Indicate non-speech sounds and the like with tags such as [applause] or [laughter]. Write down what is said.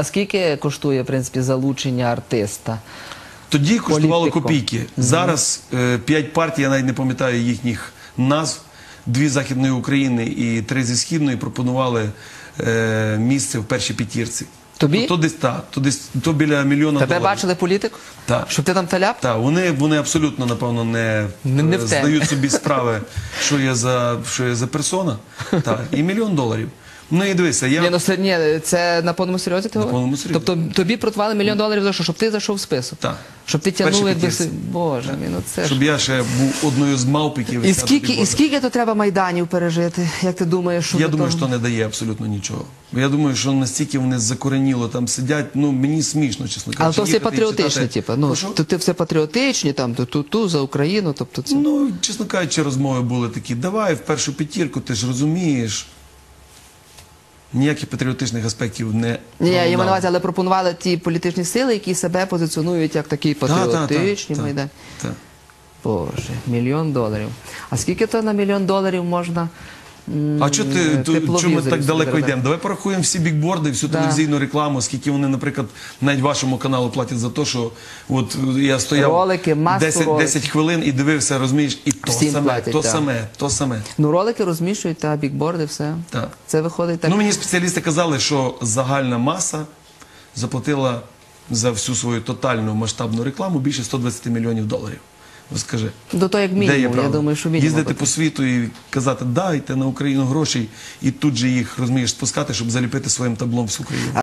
А скільки коштує, в принципі, залучення артиста? Тоді коштувало Політико. копійки. Зараз е, п'ять партій, я навіть не пам'ятаю їхніх назв. Дві з Західної України і три зі Східної пропонували е, місце в першій п'ятірці. Тобі? То, то десь та, то десь то біля мільйона Тебе доларів. бачили політику? Так. Щоб ти там таляп? Так, вони, вони абсолютно, напевно, не, Не- не е, в темі. здають собі справи, що є за, що є за персона. [laughs] Так, і мільйон доларів. Ну і дивися, я... Ні, ну це, ні, це на повному серйозі ти На говориш? повному серйозі. Тобто тобі протвали мільйон доларів за що? Щоб ти зайшов в список? Так. Щоб ти тягнув, якби... п'ятірці. си- Боже мій, ну це ж... Щоб я ще був одною з мавпиків. І висяти скільки, і скільки то треба майданів пережити? Як ти думаєш, що Я до думаю, того? що не дає абсолютно нічого. Я думаю, що настільки вони закореніло там сидять, ну мені смішно, чесно кажучи. Але то все їхати і патріотичне, читати. типу. Ну, Прошу? то ти все патріотичні, там, то ту, ту за Україну, тобто це... Ну, чесно кажучи, розмови були такі, давай в першу п'ятірку, ти ж розумієш. Ніяких патріотичних аспектів не Ні, я маю на увазі, але пропонували ті політичні сили, які себе позиціонують як такі Та, та, та, патріотичні та, та. Боже, мільйон доларів. А скільки то на мільйон доларів можна? А чого ти чому ми так далеко йдемо? Давай порахуємо всі бікборди, всю Да. телевізійну рекламу, скільки вони, наприклад, навіть вашому каналу платять за те, що от я стояв Ролики, 10, 10 хвилин і дивився, розумієш, і то Всім саме, платять, то саме, то саме. Ну, ролики розміщують, та бікборди, все. Так. Це виходить так. Ну мені спеціалісти казали, що загальна маса заплатила за всю свою тотальну масштабну рекламу більше 120 мільйонів доларів. Скажи. До того, як Де є мінімум, я правда? думаю, що мінімум. Їздити по світу і казати, дайте на Україну грошей, і тут же їх розумієш спускати, щоб заліпити своїм таблом всю країну.